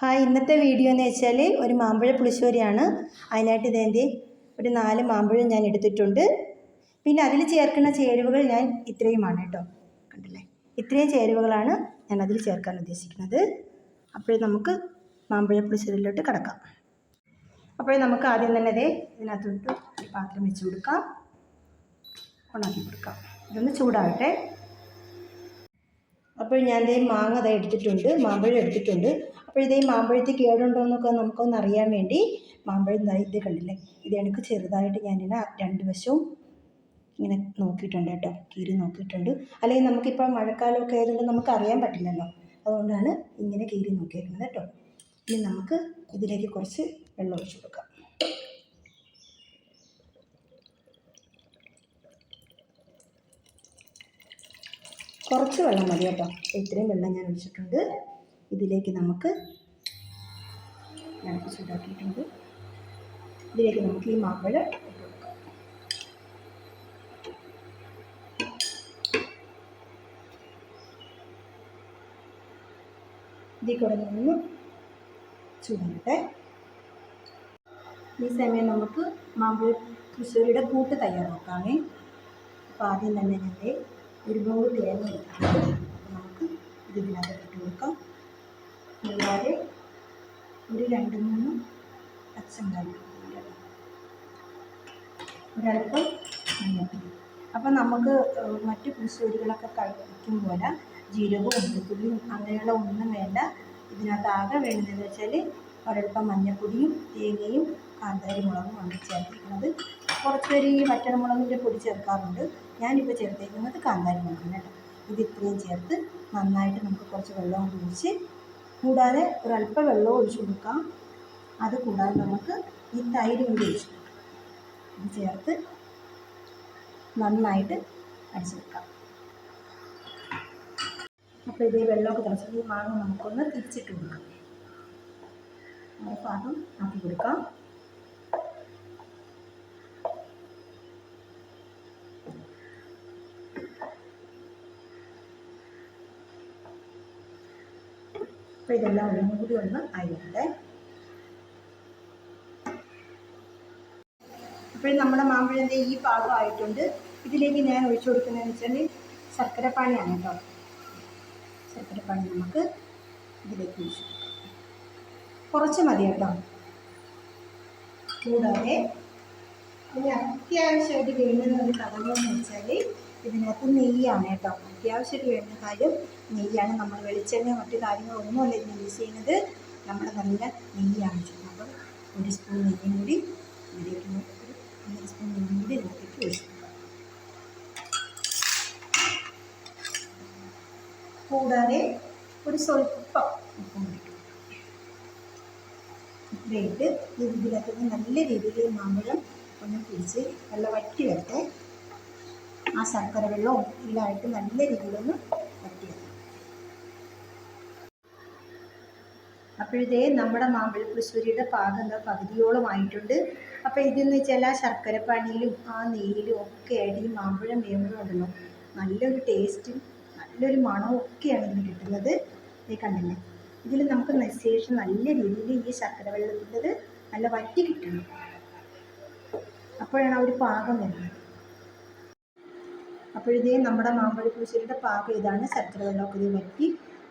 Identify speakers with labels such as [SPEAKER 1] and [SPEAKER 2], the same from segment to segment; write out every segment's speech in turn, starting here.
[SPEAKER 1] Hi ഇന്നത്തെ video എന്ന് വെച്ചാൽ ഒരു മാമ്പഴ പുളിശ്ശേരിയാണ്. അതിനായിട്ട് ഇതേന്തി ഒരു നാല് മാമ്പഴം ഞാൻ എടുത്തിട്ടുണ്ട്. പിന്നെ അതിൽ ചേർക്കുന്ന ചേരുവകൾ ഞാൻ ഇത്രയുമാണ് കേട്ടോ. കണ്ടില്ലേ? ഇത്രയും ചേരുവകളാണ് ഞാൻ അതിൽ ചേർക്കാൻ ഉദ്ദേശിക്കുന്നത്. അപ്പോൾ നമുക്ക് മാമ്പഴ പുളിശ്ശേരിയിലോട്ട് കിടക്കാം. അപ്പോൾ നമുക്ക് ആദ്യം തന്നെ അതേ ഇതിനകത്തോട്ട് പാത്രം വെച്ച് കൊടുക്കാം. ഉണക്കി കൊടുക്കാം. ഇതൊന്ന് ചൂടാകട്ടെ അപ്പോൾ ഞാൻ ഇതേ മാങ്ങ ദേ എടുത്തിട്ടുണ്ട് മാമ്പഴം എടുത്തിട്ടുണ്ട്. അപ്പോൾ ഇതേ മാമ്പഴത്തിൽ കേടുണ്ടോ എന്നൊക്കെ നമുക്കൊന്ന് അറിയാൻ വേണ്ടി മാമ്പഴം ഇതായി ഇത് കണ്ടില്ലേ? ഇത് എനിക്ക് ചെറുതായിട്ട് ഞാനിങ്ങനെ രണ്ട് വശവും ഇങ്ങനെ നോക്കിയിട്ടുണ്ട് കേട്ടോ കീറി നോക്കിയിട്ടുണ്ട്. അല്ലെങ്കിൽ നമുക്കിപ്പോൾ മഴക്കാലമൊക്കെ ആയതുകൊണ്ട് നമുക്ക് അറിയാൻ പറ്റില്ലല്ലോ. അതുകൊണ്ടാണ് ഇങ്ങനെ കീറി നോക്കിയിരിക്കുന്നത് കേട്ടോ. ഇനി നമുക്ക് ഇതിലേക്ക് കുറച്ച് വെള്ളം ഒഴിച്ചു കൊടുക്കാം. കുറച്ച് വെള്ളം മതി കേട്ടോ. ഇത്രയും വെള്ളം ഞാൻ ഒഴിച്ചിട്ടുണ്ട്. ഇതിലേക്ക് നമുക്ക് ഞാൻ ചൂടാക്കിയിട്ടുണ്ട്. ഇതിലേക്ക് നമുക്ക് ഈ മാമ്പഴം ഇതിൽ കൂടെ നിന്ന് ചൂടാകട്ടെ ഈ സമയം നമുക്ക് മാമ്പഴ കൃഷിയുടെ കൂട്ട് തയ്യാറാക്കാമേ. അപ്പോൾ ആദ്യം തന്നെ ഞാൻ ഒരു ബോൾ തേങ്ങ നമുക്ക് ഇതിനകത്ത് ഇട്ട് കൊടുക്കാം. കൂടാതെ ഒരു രണ്ട് മൂന്ന് പച്ചമുളക് ഒരല്പം മഞ്ഞപ്പൊടി അപ്പം നമുക്ക് മറ്റ് പുളിശ്ശേരികളൊക്കെ കഴിക്കും പോലെ ജീരകവും വെളുത്തുള്ളിയും അങ്ങനെയുള്ള ഒന്നും വേണ്ട. ഇതിനകത്ത് ആകെ വേണ്ടതെന്ന് വെച്ചാൽ ഒരൽപ്പം മഞ്ഞപ്പൊടിയും തേങ്ങയും കാന്താരി മുളകും കുറച്ച് പേര് ഈ വറ്റൽമുളകിന്റെ പൊടി ചേർക്കാറുണ്ട്. ഞാനിപ്പോൾ ചേർത്തേക്കുന്നത് കാന്താരി മുളകാണ് കേട്ടോ. ഇത് ഇത്രയും ചേർത്ത് നന്നായിട്ട് നമുക്ക് കുറച്ച് വെള്ളം ഒഴിച്ച് കൂടാതെ ഒരല്പം വെള്ളം ഒഴിച്ചു കൊടുക്കാം. അത് കൂടാതെ നമുക്ക് ഈ തൈര് കൂടി ഒഴിച്ചു ഇത് ചേർത്ത് നന്നായിട്ട് അടിച്ചു വെക്കാം അപ്പോൾ ഇതേ വെള്ളമൊക്കെ തിളച്ചിട്ട് ഈ മാങ്ങ നമുക്കൊന്ന് തിരിച്ചിട്ട് കൊടുക്കാം. ഭാഗം ആക്കി കൊടുക്കാം. അപ്പോൾ ഇതെല്ലാം ഒന്നും കൂടി ഒന്ന് അരിയട്ടെ. അപ്പോൾ നമ്മുടെ മാമ്പഴന്റെ ഈ പാകമായിട്ടുണ്ട് ഇതിലേക്ക് ഞാൻ ഒഴിച്ചു കൊടുക്കുന്നതെന്ന് വെച്ചാൽ ശർക്കരപ്പാനിയാണ് കേട്ടോ. ശർക്കരപ്പാനി നമുക്ക് ഇതിലേക്ക് ഒഴിച്ചു കൊടുക്കാം. കുറച്ച് മതി കേട്ടോ. കൂടാതെ ഇനി അത്യാവശ്യമായിട്ട് വേണ്ടുന്ന ഒരു കഥകളെന്ന് വെച്ചാൽ ഇതിനകത്ത് നെയ്യാണ് കേട്ടോ. അത്യാവശ്യമായിട്ട് വേണ്ട കാര്യം നെയ്യാണ് നമ്മൾ വെളിച്ചെണ്ണ മറ്റു കാര്യങ്ങളൊന്നുമല്ല ഇതിന് യൂസ് ചെയ്യുന്നത്. നമ്മൾ നല്ല നെയ്യാണ് ചെയ്യുന്നത് അപ്പം ഒരു സ്പൂൺ നെയ്യും കൂടി ഇതിലേക്ക് ഒരു സ്പൂൺ നെയ്യും കൂടി ഇതിനകത്തേക്ക് കൂടാതെ ഒരു സ്വല്പം ഉപ്പും ഇത്രയിട്ട് ഇതിനകത്ത് നല്ല രീതിയിൽ മാമ്പഴം ഒന്ന് പിടിച്ച് നല്ല വറ്റി വരട്ടെ. ആ ശർക്കര വെള്ളവും എല്ലാമായിട്ട് നല്ല രീതിയിലൊന്ന് വറ്റി വരണം അപ്പോഴത്തേ നമ്മുടെ മാമ്പഴ പുളിശ്ശേരിയുടെ പാകം പകുതിയോളം ആയിട്ടുണ്ട് അപ്പോൾ ഇതെന്ന് വെച്ചാൽ ആ ശർക്കരപ്പാനിയിലും ആ നെയ്യിലും ഒക്കെ ആയിട്ട് ഈ മാമ്പഴം വേവുന്നുണ്ടല്ലോ നല്ലൊരു ടേസ്റ്റും നല്ലൊരു മണവും ഒക്കെയാണ് ഇതിന് കിട്ടുന്നത്. ഈ കണ്ടില്ലേ? ഇതിൽ നമുക്ക് ശേഷം നല്ല രീതിയിൽ ഈ ശർക്കര വെള്ളത്തിന്റെത് നല്ല വറ്റി കിട്ടണം. അപ്പോഴാണ് ആ ഒരു പാകം വരുന്നത്. അപ്പോഴിതേ നമ്മുടെ മാമ്പഴ പുളിശ്ശേരിയുടെ പാകം ഇതാണ്. ശർക്കര വെള്ളമൊക്കെ ഇത്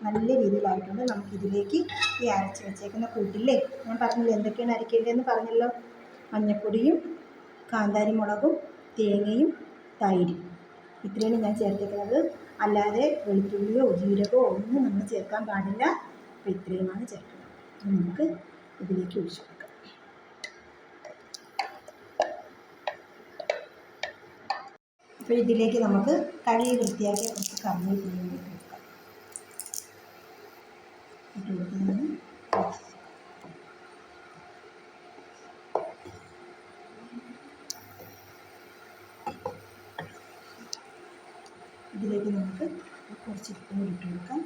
[SPEAKER 1] നല്ല രീതിയിലായിട്ടുണ്ട്. നമുക്കിതിലേക്ക് ഈ അരച്ച് വെച്ചേക്കുന്ന കൂട്ടില്ലേ? ഞാൻ പറഞ്ഞില്ലേ എന്തൊക്കെയാണ് അരക്കേണ്ടതെന്ന് പറഞ്ഞല്ലോ? മഞ്ഞൾപ്പൊടിയും കാന്താരി മുളകും തേങ്ങയും തൈരും. ഇത്രയാണ് ഞാൻ ചേർത്തേക്കുന്നത്. അല്ലാതെ വെളുത്തുള്ളിയോ ജീരകമോ ഒന്നും നമ്മൾ ചേർക്കാൻ പാടില്ല. അപ്പോൾ ഇത്രയുമാണ് ചേർക്കുന്നത്. നമുക്ക് ഇതിലേക്ക് ഒഴിച്ചു കൊടുക്കാം അപ്പോൾ ഇതിലേക്ക് നമുക്ക് കഴുകി വൃത്തിയാക്കിയ കുറച്ച് കറിവേപ്പിലയും ഇതിലേക്ക് നമുക്ക് കുറച്ച് ഉപ്പ് ഇട്ട് കൊടുക്കാം.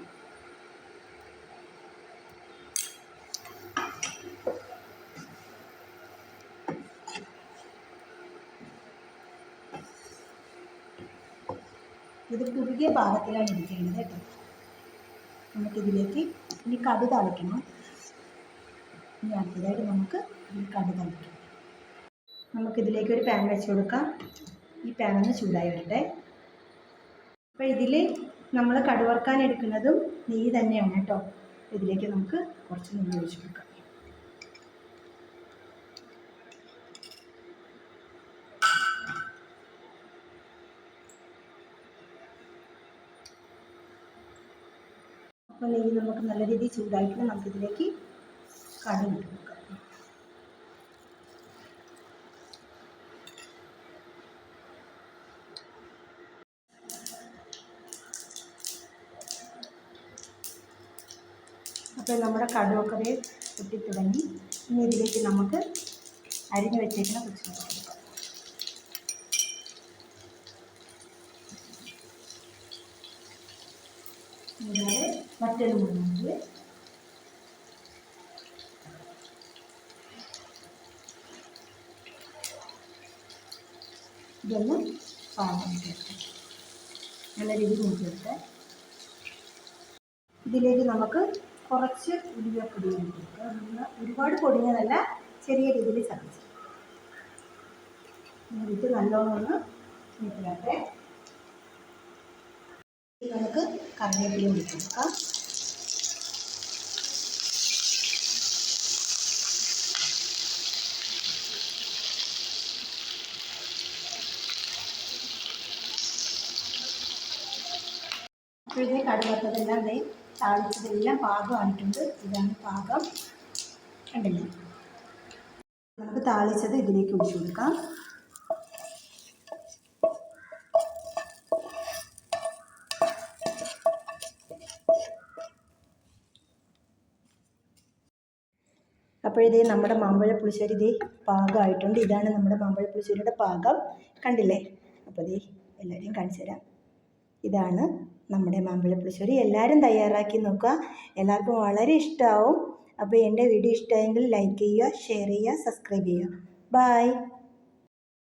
[SPEAKER 1] ഇത് കുറുകിയ പാകത്തിലാണ് ഇരിക്കേണ്ടത് കേട്ടോ. നമുക്കിതിലേക്ക് ഇനി കടു തളിക്കണം. ഇനി അടുത്തതായിട്ട് നമുക്ക് ഇതിൽ കടുക് തളിക്കണം നമുക്കിതിലേക്ക് ഒരു പാൻ വെച്ച് കൊടുക്കാം. ഈ പാൻ ഒന്ന് ചൂടായി വരട്ടെ. അപ്പോൾ ഇതിൽ നമ്മൾ കടുവറുക്കാൻ എടുക്കുന്നതും നെയ്യ് തന്നെയാണ് കേട്ടോ. ഇതിലേക്ക് നമുക്ക് കുറച്ച് നെയ്യ് ഒഴിച്ച് കൊടുക്കാം. അപ്പോൾ നെയ്യ് നമുക്ക് നല്ല രീതിയിൽ ചൂടായിട്ട് നമുക്കിതിലേക്ക് കടുക് അപ്പോൾ നമ്മുടെ കടുവൊക്കെ പൊട്ടി തുടങ്ങി ഇനി ഇതിലേക്ക് നമുക്ക് അരിഞ്ഞു വെച്ചേക്കുന്ന കുറിച്ച് കൂടാതെ മറ്റൊരു മുളക് ഇതൊന്ന് പാകം നല്ല രീതിയിൽ മുറിച്ചെടുത്ത് ഇതിലേക്ക് നമുക്ക് കുറച്ച് ഉലുവപ്പൊടി കൊടുക്കുക നമ്മൾ ഒരുപാട് പൊടിഞ്ഞതല്ല ചെറിയ രീതിയിൽ ചതച്ച്. നല്ലോണം ഒന്ന് നീട്ടിലാട്ടെ. നമുക്ക് കറിവേപ്പില ഇട്ട് കൊടുക്കാം. ഇപ്പോഴത്തെ കടുവത്തതെല്ലാം ദേ താളിച്ചതെല്ലാം പാകമായിട്ടുണ്ട്. ഇതാണ് പാകം. കണ്ടില്ലേ? നമുക്ക് താളിച്ചത് ഇതിലേക്ക് ഒഴിച്ചു കൊടുക്കാം. അപ്പോഴിതേ നമ്മുടെ മാമ്പഴ പുളിശ്ശേരി ഇതേ പാകമായിട്ടുണ്ട്. ഇതാണ് നമ്മുടെ മാമ്പഴ പുളിശ്ശേരിയുടെ പാകം. കണ്ടില്ലേ? അപ്പോൾ ഇതേ എല്ലാവരെയും കാണിച്ചു തരാം. ഇതാണ് നമ്മുടെ മാമ്പഴ പുളിശ്ശേരി. എല്ലാവരും തയ്യാറാക്കി നോക്കുക. എല്ലാവർക്കും വളരെ ഇഷ്ടമാവും. അപ്പോൾ എന്റെ വീഡിയോ ഇഷ്ടമായെങ്കിൽ ലൈക്ക് ചെയ്യുക ഷെയർ ചെയ്യുക സബ്സ്ക്രൈബ് ചെയ്യുക. ബായ്